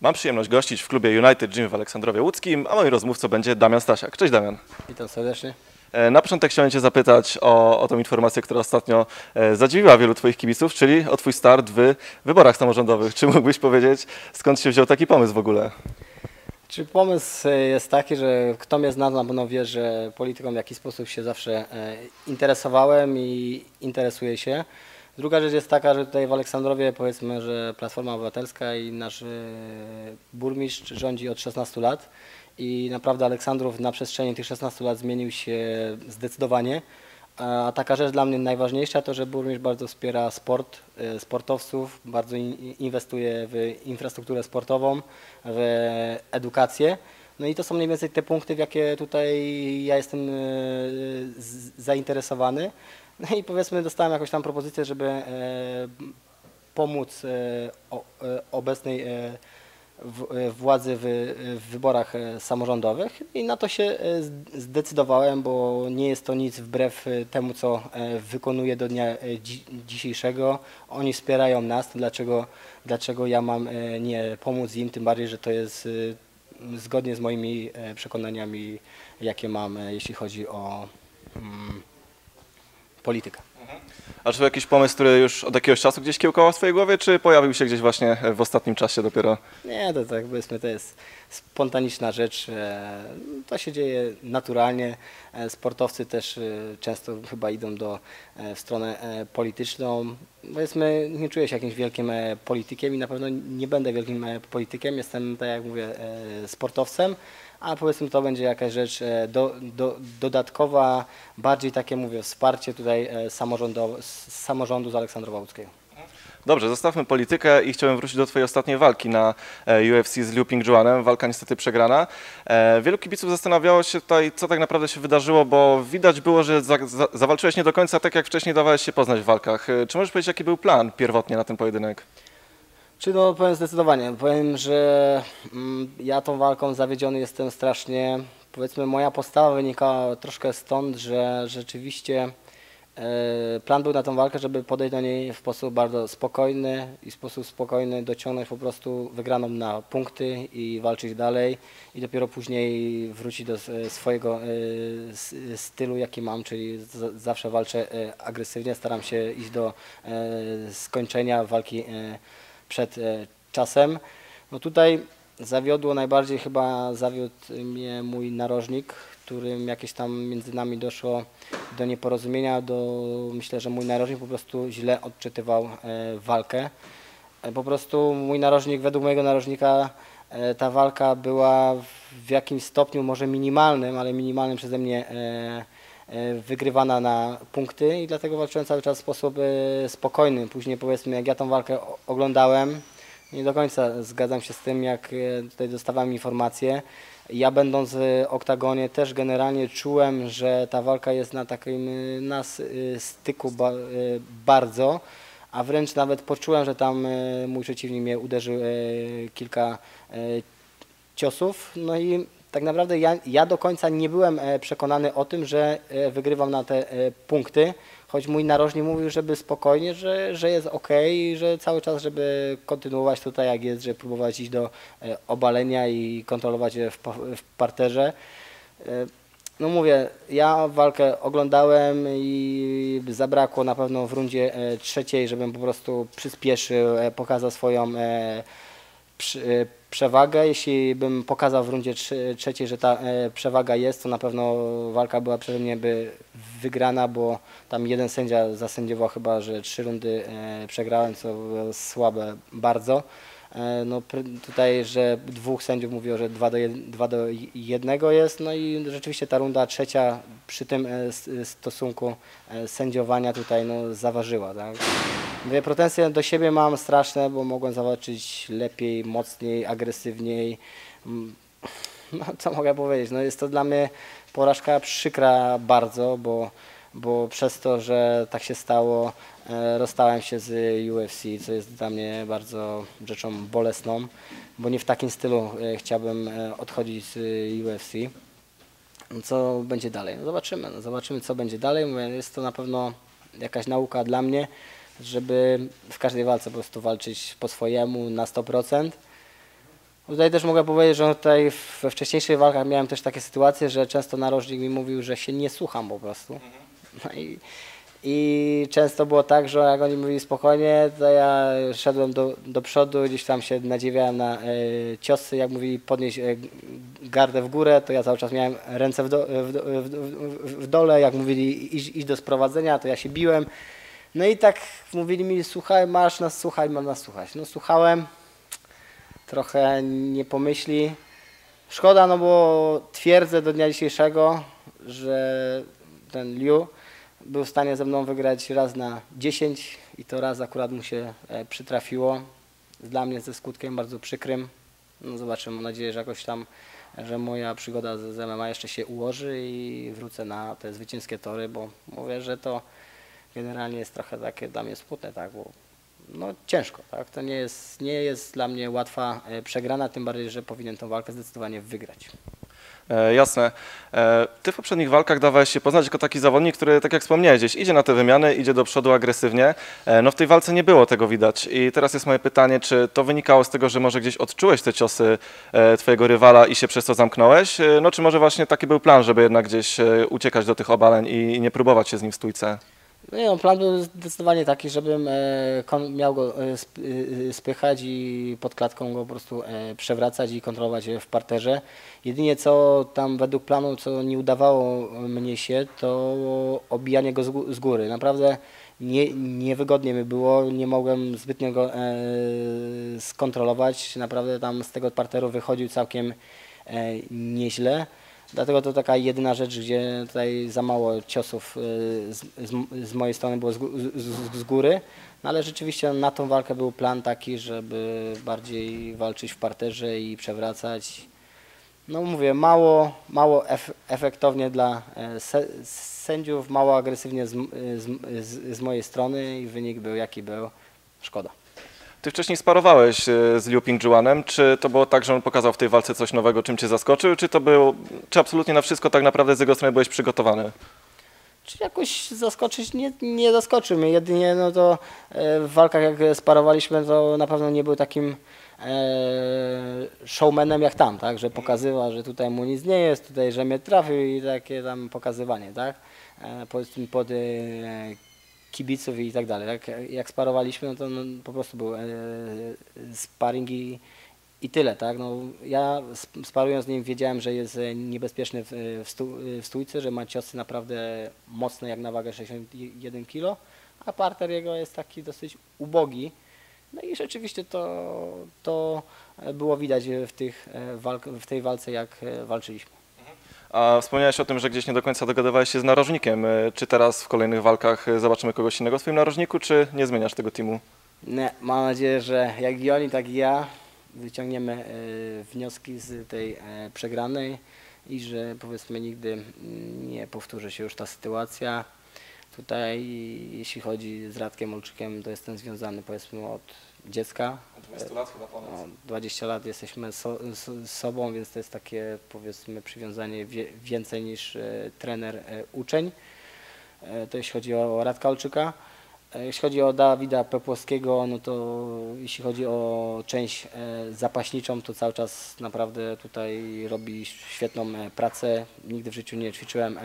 Mam przyjemność gościć w klubie United Gym w Aleksandrowie Łódzkim, a moim rozmówcą będzie Damian Stasiak. Cześć Damian. Witam serdecznie. E, Na początek chciałem Cię zapytać o, o tą informację, która ostatnio e, zadziwiła wielu Twoich kibiców, czyli o Twój start w wyborach samorządowych. Czy mógłbyś powiedzieć, skąd się wziął taki pomysł w ogóle? Czy pomysł e, jest taki, że kto mnie zna, na pewno wie, że polityką w jakiś sposób się zawsze interesowałem i interesuję się. Druga rzecz jest taka, że tutaj w Aleksandrowie powiedzmy, że Platforma Obywatelska i nasz e, burmistrz rządzi od 16 lat i naprawdę Aleksandrów na przestrzeni tych 16 lat zmienił się zdecydowanie. A taka rzecz dla mnie najważniejsza to, że burmistrz bardzo wspiera sport, e, sportowców, bardzo in- inwestuje w infrastrukturę sportową, w edukację. No i to są mniej więcej te punkty, w jakie tutaj ja jestem e, zainteresowany. No i powiedzmy dostałem jakąś tam propozycję, żeby e, pomóc e, e, obecnej władzy w, wyborach samorządowych i na to się zdecydowałem, bo nie jest to nic wbrew temu, co wykonuję do dnia dzi- dzisiejszego. Oni wspierają nas, dlaczego, dlaczego ja mam nie pomóc im, tym bardziej, że to jest zgodnie z moimi przekonaniami, jakie mam, jeśli chodzi o politykę. A czy to jakiś pomysł, który już od jakiegoś czasu gdzieś kiełkował w Twojej głowie, czy pojawił się gdzieś właśnie w ostatnim czasie dopiero? Nie, to tak powiedzmy, to jest spontaniczna rzecz. e, To się dzieje naturalnie. E, Sportowcy też e, często chyba idą do, w stronę polityczną. Powiedzmy, nie czuję się jakimś wielkim politykiem i na pewno nie będę wielkim politykiem. Jestem, tak jak mówię, sportowcem, a powiedzmy to będzie jakaś rzecz e, do, do, dodatkowa, bardziej takie mówię, wsparcie tutaj e, samorządowe, z samorządu z Aleksandrowa Łódzkiego. Dobrze, zostawmy politykę i chciałem wrócić do Twojej ostatniej walki na e, UFC z Liu Ping Juanem. Walka niestety przegrana. Wielu kibiców zastanawiało się tutaj, co tak naprawdę się wydarzyło, bo widać było, że za, za, zawalczyłeś nie do końca tak, jak wcześniej dawałeś się poznać w walkach. Czy możesz powiedzieć, jaki był plan pierwotnie na ten pojedynek? Czy no powiem zdecydowanie. Powiem, że mm, ja tą walką zawiedziony jestem strasznie. Powiedzmy, moja postawa wynika troszkę stąd, że rzeczywiście e, plan był na tą walkę, żeby podejść do niej w sposób bardzo spokojny i w sposób spokojny dociągnąć po prostu wygraną na punkty i walczyć dalej i dopiero później wrócić do s- swojego e, stylu, jaki mam, czyli z- zawsze walczę e, agresywnie, staram się iść do e, skończenia walki e, przed e, czasem. No tutaj zawiodło najbardziej chyba zawiódł mnie mój narożnik, którym jakieś tam między nami doszło do nieporozumienia, do myślę, że mój narożnik po prostu źle odczytywał e, walkę. E, Po prostu mój narożnik, według mojego narożnika ta walka była w jakimś stopniu może minimalnym, ale minimalnym przeze mnie wygrywana na punkty i dlatego walczyłem cały czas w sposób e, spokojny. Później powiedzmy jak ja tą walkę oglądałem, nie do końca zgadzam się z tym jak e, tutaj dostawałem informacje. Ja będąc w oktagonie też generalnie czułem, że ta walka jest na takim e, na s- e, styku ba, e, bardzo, a wręcz nawet poczułem, że tam e, mój przeciwnik mnie uderzył e, kilka e, ciosów. No i tak naprawdę ja, ja do końca nie byłem e, przekonany o tym, że e, wygrywam na te e, punkty, choć mój narożnik mówił, żeby spokojnie, że, że jest ok, że cały czas, żeby kontynuować tutaj jak jest, że próbować iść do obalenia i kontrolować je w, w parterze. No mówię, ja walkę oglądałem i zabrakło na pewno w rundzie trzeciej, żebym po prostu przyspieszył, pokazał swoją przy- przewagę. Jeśli bym pokazał w rundzie trze- trzeciej, że ta e, przewaga jest, to na pewno walka była przeze mnie by wygrana, bo tam jeden sędzia zasędziował chyba, że trzy rundy e, przegrałem, co było słabe bardzo. E, No, tutaj, że dwóch sędziów mówiło, że 2 do 1 do jednego jest, no i rzeczywiście ta runda trzecia przy tym stosunku sędziowania tutaj no, zaważyła. Tak? Mówię, pretensje do siebie mam straszne, bo mogłem zawalczyć lepiej, mocniej, agresywniej. Mm, No, co mogę powiedzieć? No, jest to dla mnie porażka przykra bardzo, bo, bo przez to, że tak się stało, e, rozstałem się z UFC, co jest dla mnie bardzo rzeczą bolesną, bo nie w takim stylu e, chciałbym e, odchodzić z UFC. Co będzie dalej? No zobaczymy, no zobaczymy co będzie dalej. Mówię, jest to na pewno jakaś nauka dla mnie, żeby w każdej walce po prostu walczyć po swojemu na 100%. Tutaj też mogę powiedzieć, że tutaj we wcześniejszych walkach miałem też takie sytuacje, że często narożnik mi mówił, że się nie słucham po prostu. No i, I często było tak, że jak oni mówili spokojnie, to ja szedłem do, do przodu, gdzieś tam się nadziewałem na e, ciosy, jak mówili podnieść e, gardę w górę, to ja cały czas miałem ręce w, do- w, w, w dole, jak mówili iść, iść do sprowadzenia, to ja się biłem. No i tak mówili mi, słuchaj, masz nas słuchać, mam nas słuchać. No słuchałem, trochę nie pomyśli. Szkoda, no bo twierdzę do dnia dzisiejszego, że ten Liu był w stanie ze mną wygrać raz na 10 i to raz akurat mu się e, przytrafiło. Dla mnie ze skutkiem bardzo przykrym. No zobaczymy, mam nadzieję, że jakoś tam, że moja przygoda z, MMA jeszcze się ułoży i wrócę na te zwycięskie tory, bo mówię, że to generalnie jest trochę takie dla mnie smutne, tak, bo no ciężko, tak? To nie jest, nie jest dla mnie łatwa e, przegrana, tym bardziej, że powinien tą walkę zdecydowanie wygrać. E, jasne. E, ty w poprzednich walkach dawałeś się poznać jako taki zawodnik, który, tak jak wspomniałeś, gdzieś idzie na te wymiany, idzie do przodu agresywnie. E, no w tej walce nie było tego widać. I teraz jest moje pytanie, czy to wynikało z tego, że może gdzieś odczułeś te ciosy e, twojego rywala i się przez to zamknąłeś? E, no czy może właśnie taki był plan, żeby jednak gdzieś uciekać do tych obaleń i, i nie próbować się z nim w stójce? No no, plan był zdecydowanie taki, żebym e, miał go e, e, spychać i pod klatką go po prostu przewracać i kontrolować w parterze. Jedynie co tam według planu, co nie udawało mnie się, to obijanie go z, gó- z góry. Naprawdę nie, niewygodnie mi było, nie mogłem zbytnio go skontrolować. Naprawdę tam z tego parteru wychodził całkiem nieźle. Dlatego to taka jedyna rzecz, gdzie tutaj za mało ciosów y, z, z, z mojej strony było z, z, góry. No ale rzeczywiście na tą walkę był plan taki, żeby bardziej walczyć w parterze i przewracać. No mówię, mało, mało ef, efektownie dla e, se, sędziów, mało agresywnie z mojej strony i wynik był jaki był. Szkoda. Ty wcześniej sparowałeś e, z Liu Pingjuanem. Czy to było tak, że on pokazał w tej walce coś nowego, czym cię zaskoczył? Czy to było, czy absolutnie na wszystko tak naprawdę z jego strony byłeś przygotowany? Czy jakoś zaskoczyć? Nie, nie zaskoczył mnie. Jedynie no to e, w walkach jak sparowaliśmy, to na pewno nie był takim e, showmanem jak tam, tak? Że pokazywał, że tutaj mu nic nie jest, tutaj, że mnie trafił i takie tam pokazywanie, tak? Pod e, kibiców i tak dalej. Tak? Jak sparowaliśmy, no to no, po prostu był e, i, i tyle, tak? No, ja sp- sparując z nim wiedziałem, że jest e, niebezpieczny w, e, w, stu, w stójce, że ma ciosy naprawdę mocne jak na wagę 61 kg, a parter jego jest taki dosyć ubogi. No i rzeczywiście to, to e, było widać w, tych, e, walk, w tej walce, jak e, walczyliśmy. A wspomniałeś o tym, że gdzieś nie do końca dogadywałeś się z narożnikiem. E, Czy teraz w kolejnych walkach e, zobaczymy kogoś innego w swoim narożniku, czy nie zmieniasz tego teamu? Nie, mam nadzieję, że jak i oni, tak i ja wyciągniemy e, wnioski z tej przegranej i że powiedzmy nigdy nie powtórzy się już ta sytuacja. Tutaj jeśli chodzi z Radkiem Olczykiem, to jestem związany powiedzmy od dziecka. 20 lat chyba No, 20 lat jesteśmy so, z sobą, więc to jest takie powiedzmy przywiązanie wie, więcej niż e, trener e, uczeń. E, to jeśli chodzi o Radka Olczyka. E, jeśli chodzi o Dawida Pepłowskiego, no to jeśli chodzi o część e, zapaśniczą, to cały czas naprawdę tutaj robi świetną e, pracę. Nigdy w życiu nie ćwiczyłem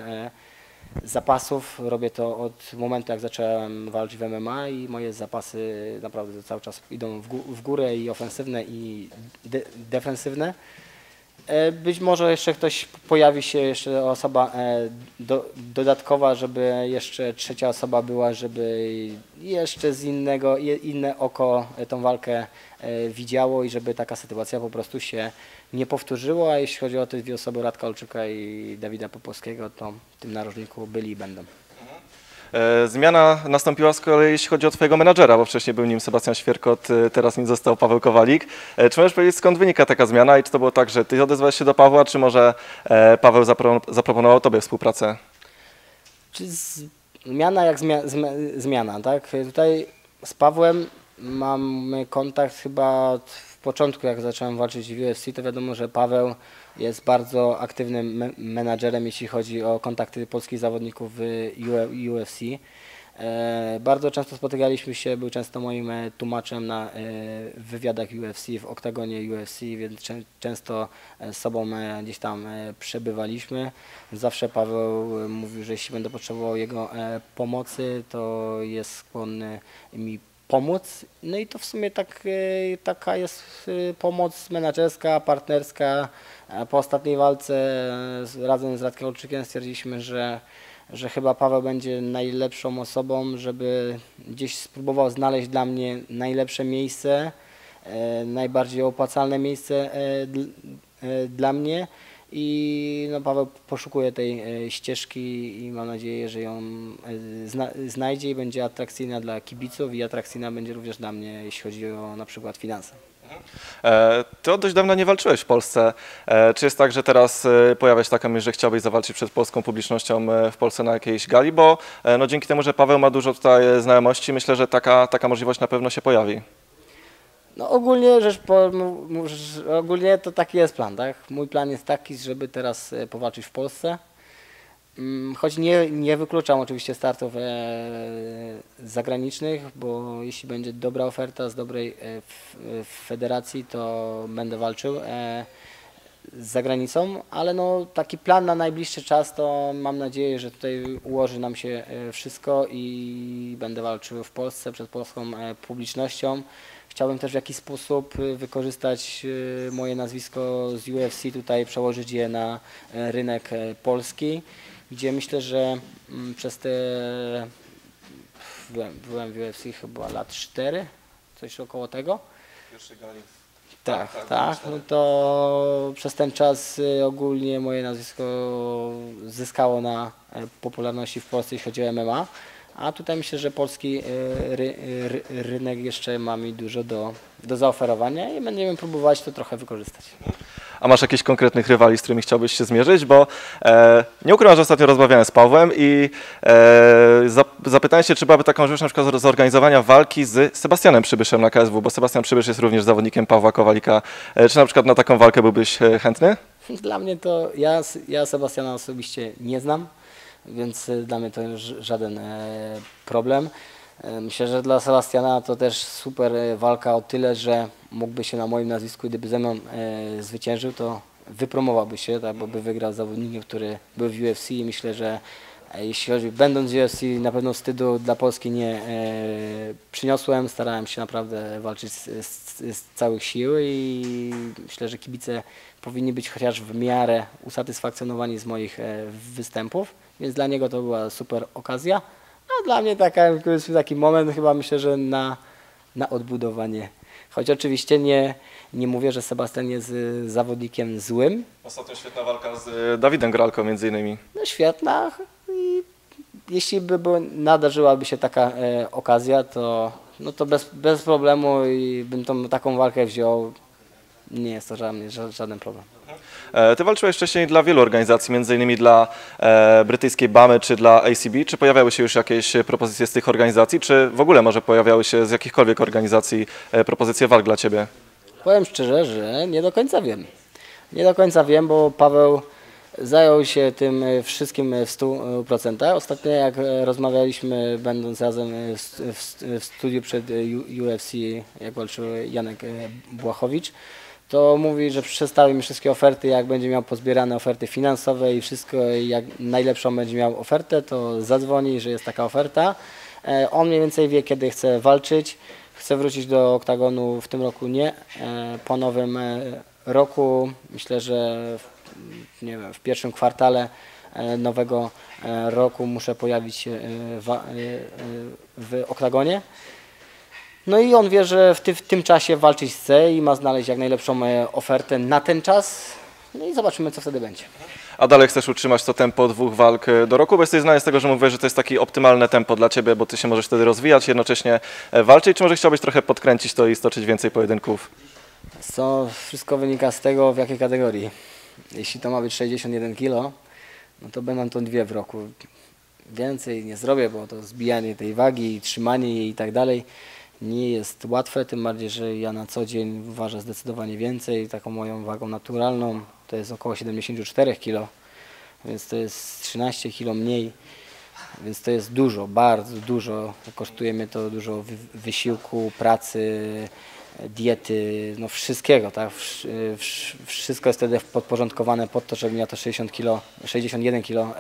zapasów. Robię to od momentu, jak zacząłem walczyć w MMA i moje zapasy naprawdę cały czas idą w, gó- w górę i ofensywne i de defensywne. E, Być może jeszcze ktoś pojawi się, jeszcze osoba e, do, dodatkowa, żeby jeszcze trzecia osoba była, żeby jeszcze z innego, inne oko tą walkę e, widziało i żeby taka sytuacja po prostu się nie powtórzyła. A jeśli chodzi o te dwie osoby, Radka Olczyka i Dawida Popowskiego, to w tym narożniku byli i będą. E, Zmiana nastąpiła z kolei jeśli chodzi o twojego menadżera, bo wcześniej był nim Sebastian Świerkot, e, teraz nim został Paweł Kowalik. E, Czy możesz powiedzieć skąd wynika taka zmiana i czy to było tak, że ty odezwałeś się do Pawła, czy może Paweł zapro- zaproponował tobie współpracę? Czy zmiana jak zmia, zmi- zmiana, tak? Tutaj z Pawłem mamy kontakt chyba od początku, jak zacząłem walczyć w UFC, to wiadomo, że Paweł jest bardzo aktywnym me- menadżerem, jeśli chodzi o kontakty polskich zawodników w UFC. E, Bardzo często spotykaliśmy się, był często moim e, tłumaczem na e, wywiadach UFC, w oktagonie UFC, więc czę- często e, z sobą e, gdzieś tam e, przebywaliśmy. Zawsze Paweł e, mówił, że jeśli będę potrzebował jego e, pomocy, to jest skłonny mi pomóc. No i to w sumie tak, e, taka jest e, pomoc menedżerska, partnerska. E, Po ostatniej walce razem z Radkiem Olczykiem stwierdziliśmy, że, że chyba Paweł będzie najlepszą osobą, żeby gdzieś spróbował znaleźć dla mnie najlepsze miejsce, najbardziej opłacalne miejsce dl- dla mnie. I no, Paweł poszukuje tej e, ścieżki i mam nadzieję, że ją e, zna, znajdzie i będzie atrakcyjna dla kibiców i atrakcyjna będzie również dla mnie, jeśli chodzi o na przykład finanse. E, Ty od dość dawna nie walczyłeś w Polsce. Czy jest tak, że teraz pojawia się taka myśl, że chciałbyś zawalczyć przed polską publicznością w Polsce na jakiejś gali? Bo no, dzięki temu, że Paweł ma dużo tutaj znajomości, myślę, że taka, taka możliwość na pewno się pojawi. No ogólnie rzecz po, ogólnie to taki jest plan, tak? Mój plan jest taki, żeby teraz e, powalczyć w Polsce. Mm, Choć nie, nie wykluczam oczywiście startów e, zagranicznych, bo jeśli będzie dobra oferta z dobrej e, federacji, to będę walczył za granicą, ale no taki plan na najbliższy czas to mam nadzieję, że tutaj ułoży nam się wszystko i będę walczył w Polsce przed polską publicznością. Chciałbym też w jakiś sposób e, wykorzystać e, moje nazwisko z UFC, tutaj przełożyć je na e, rynek polski, gdzie myślę, że mm, przez te byłem, byłem w UFC chyba lat 4, coś około tego. Tak, tak, no to przez ten czas y, ogólnie moje nazwisko zyskało na popularności w Polsce, jeśli chodzi o MMA, a tutaj myślę, że polski e, ry, ry, rynek jeszcze ma mi dużo do, do zaoferowania i będziemy próbować to trochę wykorzystać. A masz jakichś konkretnych rywali, z którymi chciałbyś się zmierzyć? Bo e, nie ukrywam, że ostatnio rozmawiałem z Pawłem i e, zap, zapytałem się, czy byłaby taka możliwość na przykład zorganizowania walki z Sebastianem Przybyszem na KSW, bo Sebastian Przybysz jest również zawodnikiem Pawła Kowalika. E, czy na przykład na taką walkę byłbyś e, chętny? Dla mnie to, ja, ja Sebastiana osobiście nie znam, więc y, dla mnie to żaden e, problem. E, Myślę, że dla Sebastiana to też super e, walka o tyle, że mógłby się na moim nazwisku, gdyby ze mną zwyciężył, to wypromowałby się, tak, bo by wygrał zawodnikiem, który był w UFC i myślę, że jeśli chodzi, będąc w UFC, na pewno wstydu dla Polski nie przyniosłem. Starałem się naprawdę walczyć z, z, z całych sił i myślę, że kibice powinni być chociaż w miarę usatysfakcjonowani z moich występów, więc dla niego to była super okazja. A dla mnie taka, taki moment chyba myślę, że na, na odbudowanie. Choć oczywiście nie, nie mówię, że Sebastian jest y, zawodnikiem złym, Ostatnio świetna walka z e, Dawidem Gralką między innymi. no świetna i jeśli by było, nadarzyłaby się taka e, okazja, to, no to bez, bez problemu i bym tą, taką walkę wziął. Nie jest to żaden, ża- żaden problem. E, Ty walczyłeś wcześniej dla wielu organizacji, innymi dla e, brytyjskiej BAMY czy dla ACB. Czy pojawiały się już jakieś e, propozycje z tych organizacji, czy w ogóle może pojawiały się z jakichkolwiek organizacji e, propozycje walk dla Ciebie? Powiem szczerze, że nie do końca wiem. Nie do końca wiem, bo Paweł zajął się tym e, wszystkim w 100%. Ostatnio jak rozmawialiśmy, będąc razem w, studiu przed UFC, jak walczył Janek Błachowicz, to mówi, że przedstawi mi wszystkie oferty, jak będzie miał pozbierane oferty finansowe i wszystko, jak najlepszą będzie miał ofertę, to zadzwoni, że jest taka oferta. E, On mniej więcej wie, kiedy chce walczyć. Chce wrócić do oktagonu w tym roku nie. E, Po nowym e, roku myślę, że w, nie wiem, w pierwszym kwartale nowego roku muszę pojawić się e, w oktagonie. No i on wie, że w, ty, w tym czasie walczyć chce i ma znaleźć jak najlepszą e, ofertę na ten czas. No i zobaczymy, co wtedy będzie. A dalej chcesz utrzymać to tempo dwóch walk e, do roku, bo jesteś znany z tego, że mówię, że to jest takie optymalne tempo dla Ciebie, bo Ty się możesz wtedy rozwijać, jednocześnie e, walczyć, czy może chciałbyś trochę podkręcić to i stoczyć więcej pojedynków? Co wszystko wynika z tego, w jakiej kategorii. Jeśli to ma być 61 kg, no to będą to dwie w roku. Więcej nie zrobię, bo to zbijanie tej wagi, trzymanie jej i tak dalej nie jest łatwe, tym bardziej, że ja na co dzień ważę zdecydowanie więcej. Taką moją wagą naturalną to jest około 74 kg, więc to jest 13 kg mniej więc to jest dużo, bardzo dużo. Kosztuje mnie to dużo wy- wysiłku, pracy, e, diety, no wszystkiego, tak? Wsz- e, wsz- Wszystko jest wtedy podporządkowane pod to, żebym ja to 60 kilo, 61 kg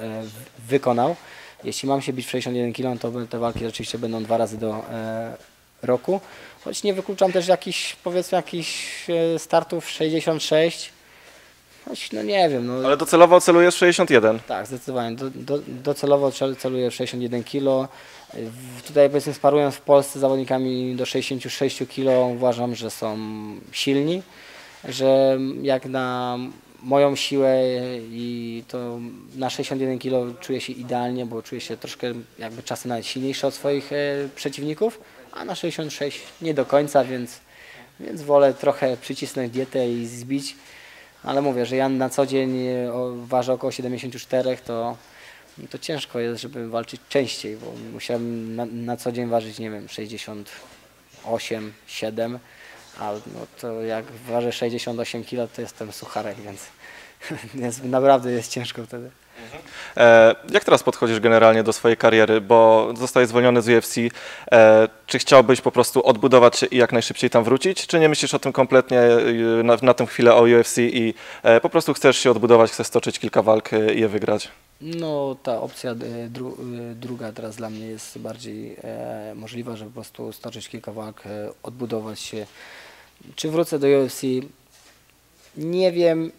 wykonał. Jeśli mam się bić w 61 kg, to te walki rzeczywiście będą dwa razy do e, roku. Choć nie wykluczam też jakichś, powiedzmy, jakichś e, startów 66. Choć no nie wiem, no Ale docelowo celujesz 61. tak, zdecydowanie. Do, do, docelowo cel- celuję w 61 kg. Tutaj powiedzmy sparując w Polsce zawodnikami do 66 kg uważam, że są silni, że jak na moją siłę i to na 61 kg czuję się idealnie, bo czuję się troszkę jakby czasem nawet silniejszy od swoich e, przeciwników, a na 66 nie do końca, więc, więc wolę trochę przycisnąć dietę i zbić. Ale mówię, że ja na co dzień e, ważę około 74, to, to ciężko jest, żeby walczyć częściej, bo musiałem na, na co dzień ważyć, nie wiem, 68, 7, a no to jak ważę 68 kg, to jestem sucharek, więc, więc naprawdę jest ciężko wtedy. E, jak teraz podchodzisz generalnie do swojej kariery, bo zostałeś zwolniony z UFC. E, czy chciałbyś po prostu odbudować się i jak najszybciej tam wrócić, czy nie myślisz o tym kompletnie e, na, na tę chwilę o UFC i po prostu chcesz się odbudować, chcesz stoczyć kilka walk i je wygrać? No ta opcja dru, druga teraz dla mnie jest bardziej możliwa, żeby po prostu stoczyć kilka walk, odbudować się. Czy wrócę do UFC? Nie wiem,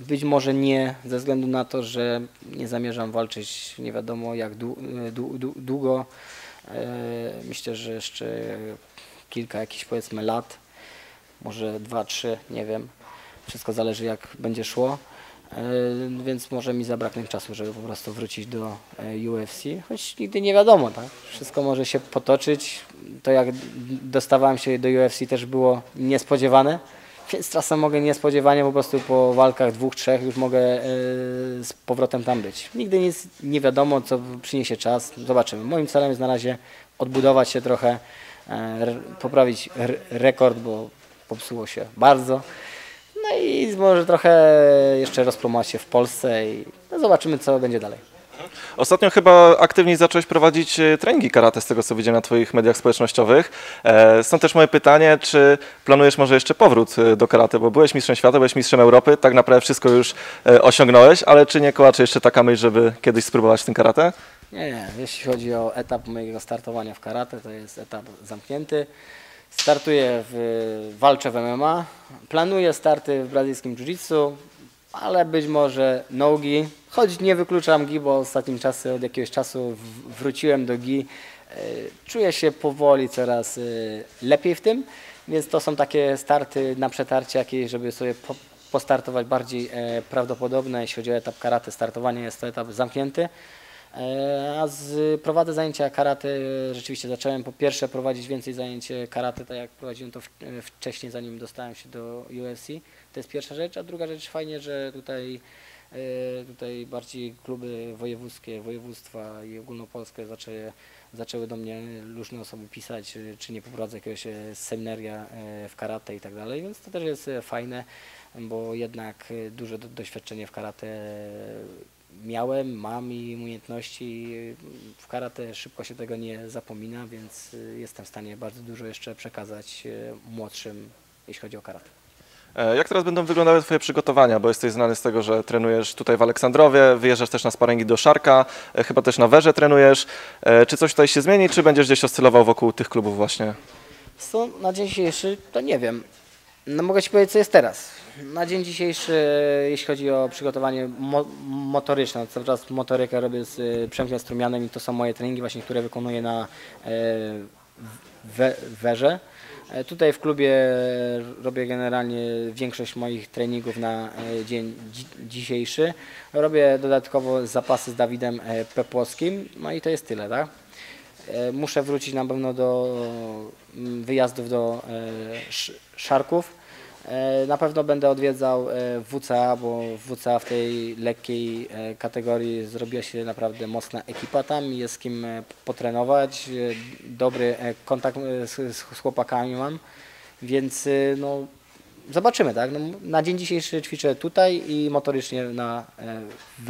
być może nie, ze względu na to, że nie zamierzam walczyć nie wiadomo jak e, dłu, dłu, długo. E, myślę, że jeszcze kilka jakichś powiedzmy lat, może dwa, trzy, nie wiem. Wszystko zależy jak będzie szło. E, Więc może mi zabraknie czasu, żeby po prostu wrócić do UFC, choć nigdy nie wiadomo, tak? Wszystko może się potoczyć. To jak dostawałem się do UFC też było niespodziewane, więc czasem mogę niespodziewanie po prostu po walkach dwóch, trzech już mogę e, z powrotem tam być. Nigdy nic nie wiadomo, co przyniesie czas. Zobaczymy. Moim celem jest na razie odbudować się trochę, e, poprawić rekord, bo popsuło się bardzo. No i może trochę jeszcze rozpromować się w Polsce i no zobaczymy, co będzie dalej. Ostatnio chyba aktywniej zacząłeś prowadzić e, treningi karate, z tego co widziałem na Twoich mediach społecznościowych. E, Stąd też moje pytanie, czy planujesz może jeszcze powrót e, do karate, bo byłeś mistrzem świata, byłeś mistrzem Europy, tak naprawdę wszystko już osiągnąłeś, ale czy nie kołacze jeszcze taka myśl, żeby kiedyś spróbować w tym karate? Nie, nie. Jeśli chodzi o etap mojego startowania w karate, to jest etap zamknięty. Startuję w walczę w MMA. Planuję starty w brazylijskim jiu-jitsu, ale być może nogi. Choć nie wykluczam gi, bo ostatnim czasem od jakiegoś czasu wróciłem do gi. E, Czuję się powoli coraz e, lepiej w tym, więc to są takie starty na przetarcie jakieś, żeby sobie po, postartować bardziej e, prawdopodobne. Jeśli chodzi o etap karate, startowanie jest to etap zamknięty. A z, prowadzę zajęcia karate, rzeczywiście zacząłem po pierwsze prowadzić więcej zajęć karate, tak jak prowadziłem to w, wcześniej, zanim dostałem się do UFC. To jest pierwsza rzecz, a druga rzecz fajnie, że tutaj, tutaj bardziej kluby wojewódzkie, województwa i ogólnopolskie zaczęły, zaczęły do mnie różne osoby pisać, e, czy nie poprowadzę jakiegoś e, seminaria e, w karate i tak dalej, więc to też jest e, fajne, bo jednak e, duże do, doświadczenie w karate miałem, mam i umiejętności w karate szybko się tego nie zapomina, więc jestem w stanie bardzo dużo jeszcze przekazać młodszym, jeśli chodzi o karate. E, Jak teraz będą wyglądały Twoje przygotowania, bo jesteś znany z tego, że trenujesz tutaj w Aleksandrowie, wyjeżdżasz też na sparingi do Szarka, e, chyba też na Werze trenujesz. E, Czy coś tutaj się zmieni, czy będziesz gdzieś oscylował wokół tych klubów właśnie? Co na dzień dzisiejszy, to nie wiem. No mogę Ci powiedzieć, co jest teraz. Na dzień dzisiejszy, jeśli chodzi o przygotowanie mo motoryczne, cały czas motorykę robię z y, Przemkiem Strumianem i to są moje treningi właśnie, które wykonuję na e, we, werze. E, Tutaj w klubie robię generalnie większość moich treningów na e, dzień dzi dzisiejszy. Robię dodatkowo zapasy z Dawidem e, Pepłowskim, no i to jest tyle, tak? Muszę wrócić na pewno do mm, wyjazdów do sz- Szarków. E, Na pewno będę odwiedzał e, WCA, bo WCA w tej lekkiej e, kategorii zrobiła się naprawdę mocna ekipa. Tam, jest z kim potrenować, dobry kontakt z, chłopakami mam, więc no, zobaczymy, tak? No, na dzień dzisiejszy ćwiczę tutaj i motorycznie na